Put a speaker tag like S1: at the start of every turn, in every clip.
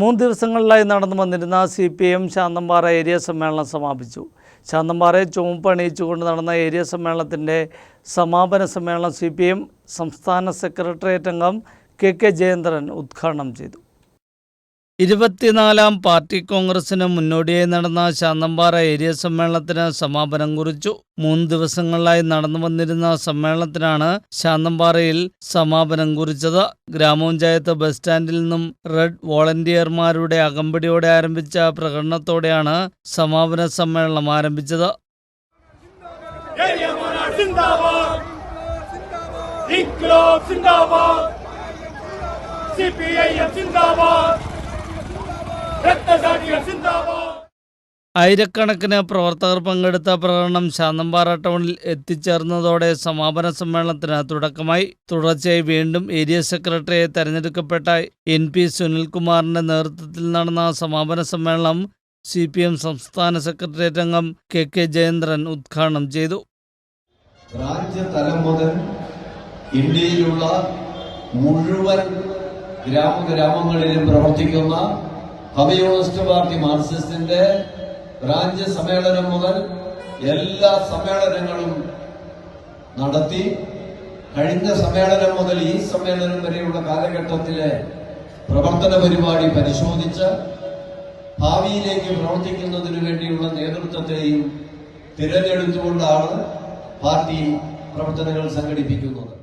S1: മൂന്ന് ദിവസങ്ങളിലായി നടന്നു വന്നിരുന്ന C P M Santhanpara area സമ്മേളനം സമാപിച്ചു. ശാന്തമ്പാറയെ ചുമപ്പണിയിച്ചുകൊണ്ട് നടന്ന ഏരിയ സമ്മേളനത്തിന്റെ സമാപന സമ്മേളനം സി പി എം സംസ്ഥാന സെക്രട്ടേറിയറ്റ് അംഗം കെ കെ ജയേന്ദ്രൻ ഉദ്ഘാടനം ചെയ്തു. ഇരുപത്തിനാലാം പാർട്ടി കോൺഗ്രസിന് മുന്നോടിയായി നടന്ന ശാന്തമ്പാറ ഏരിയ സമ്മേളനത്തിന് സമാപനം കുറിച്ചു. മൂന്ന് ദിവസങ്ങളിലായി നടന്നു വന്നിരുന്ന സമ്മേളനത്തിനാണ് ശാന്തമ്പാറയിൽ സമാപനം കുറിച്ചത്. ഗ്രാമപഞ്ചായത്ത് ബസ് സ്റ്റാൻഡിൽ നിന്നും റെഡ് വോളണ്ടിയർമാരുടെ അകമ്പടിയോടെ ആരംഭിച്ച പ്രകടനത്തോടെയാണ് സമാപന സമ്മേളനം ആരംഭിച്ചത്.
S2: സിപിഐഎം സിന്ദാബാദ്.
S1: ആയിരക്കണക്കിന് പ്രവർത്തകർ പങ്കെടുത്ത പ്രകടനം ശാന്തമ്പാറ ടൗണിൽ എത്തിച്ചേർന്നതോടെ സമാപന സമ്മേളനത്തിന് തുടക്കമായി. തുടർച്ചയായി വീണ്ടും ഏരിയ സെക്രട്ടറിയെ തെരഞ്ഞെടുക്കപ്പെട്ട എൻ പി സുനിൽകുമാറിന്റെ നേതൃത്വത്തിൽ നടന്ന സമാപന സമ്മേളനം സി പി എം സംസ്ഥാന സെക്രട്ടേറിയറ്റ് അംഗം കെ കെ ജയേന്ദ്രൻ ഉദ്ഘാടനം ചെയ്തു.
S3: രാജ്യതലം മുതൽ ഇന്ത്യയിലുള്ള മുഴുവൻ ഗ്രാമ ഗ്രാമഗ്രാമങ്ങളിലും പ്രവർത്തിക്കുന്ന കമ്മ്യൂണിസ്റ്റ് പാർട്ടി മാർക്സിസ്റ്റിന്റെ ബ്രാഞ്ച് സമ്മേളനം മുതൽ എല്ലാ സമ്മേളനങ്ങളും നടത്തി കഴിഞ്ഞ സമ്മേളനം മുതൽ ഈ സമ്മേളനം വരെയുള്ള കാലഘട്ടത്തിലെ പ്രവർത്തന പരിപാടി പരിശോധിച്ച് ഭാവിയിലേക്ക് പ്രവർത്തിക്കുന്നതിന് വേണ്ടിയുള്ള നേതൃത്വത്തെയും തിരഞ്ഞെടുത്തുകൊണ്ടാണ് പാർട്ടി പ്രവർത്തനങ്ങൾ സംഘടിപ്പിക്കുന്നത്.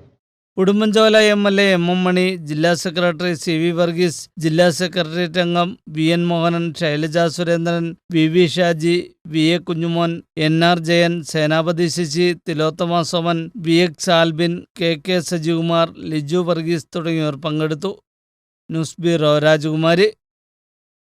S1: Udumbanchola M L A M M Mani ജില്ലാ സെക്രട്ടറി സി വി വർഗീസ് ജില്ലാ സെക്രട്ടേറിയറ്റ് അംഗം V N Mohanan Shailaja Surendran V V Shaji V A Kunjumon N R Jayan Senapathi Sasi Thilothama Soman V X Albin K K Sajikumar Liju Varghese തുടങ്ങിയവർ പങ്കെടുത്തു. News bureau രാജകുമാരി.